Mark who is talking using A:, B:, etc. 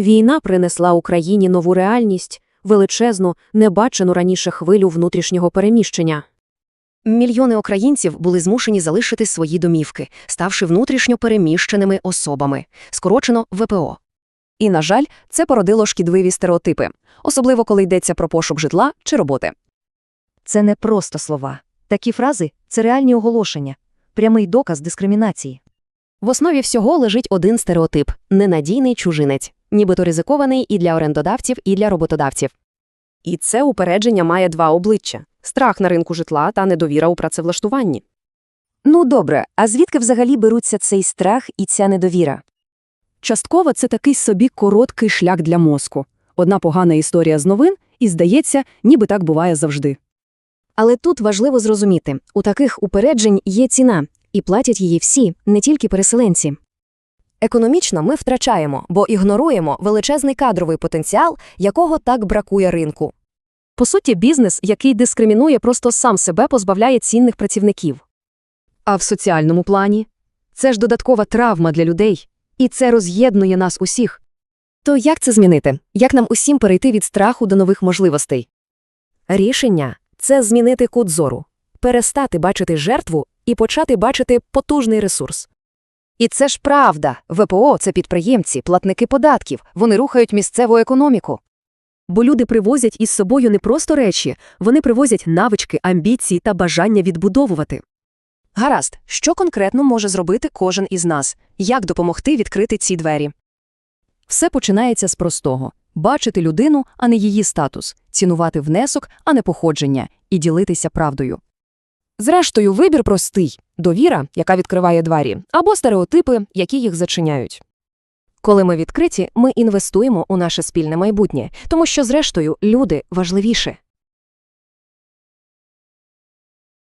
A: Війна принесла Україні нову реальність, величезну, небачену раніше хвилю внутрішнього переміщення.
B: Мільйони українців були змушені залишити свої домівки, ставши внутрішньо переміщеними особами, скорочено ВПО.
C: І, на жаль, це породило шкідливі стереотипи, особливо коли йдеться про пошук житла чи роботи.
D: Це не просто слова. Такі фрази це реальні оголошення, прямий доказ дискримінації.
B: В основі всього лежить один стереотип ненадійний чужинець, нібито ризикований і для орендодавців, і для роботодавців.
A: І це упередження має два обличчя – страх на ринку житла та недовіра у працевлаштуванні.
D: Ну добре, а звідки взагалі беруться цей страх і ця недовіра?
C: Частково це такий собі короткий шлях для мозку. Одна погана історія з новин, і здається, ніби так буває завжди.
B: Але тут важливо зрозуміти у таких упереджень є ціна, і платять її всі, не тільки переселенці. Економічно ми втрачаємо, бо ігноруємо величезний кадровий потенціал, якого так бракує ринку.
A: По суті, бізнес, який дискримінує, просто сам себе позбавляє цінних працівників.
C: А в соціальному плані? Це ж додаткова травма для людей, і це роз'єднує нас усіх.
B: То як це змінити? Як нам усім перейти від страху до нових можливостей? Рішення це змінити кут зору, перестати бачити жертву і почати бачити потужний ресурс.
C: І це ж правда. ВПО – це підприємці, платники податків, вони рухають місцеву економіку. Бо люди привозять із собою не просто речі, вони привозять навички, амбіції та бажання відбудовувати. Гаразд, що конкретно може зробити кожен із нас? Як допомогти відкрити ці двері? Все починається з простого – бачити людину, а не її статус, цінувати внесок, а не походження, і ділитися правдою. Зрештою, вибір простий – довіра, яка відкриває двері, або стереотипи, які їх зачиняють.
B: Коли ми відкриті, ми інвестуємо у наше спільне майбутнє, тому що, зрештою, люди важливіше.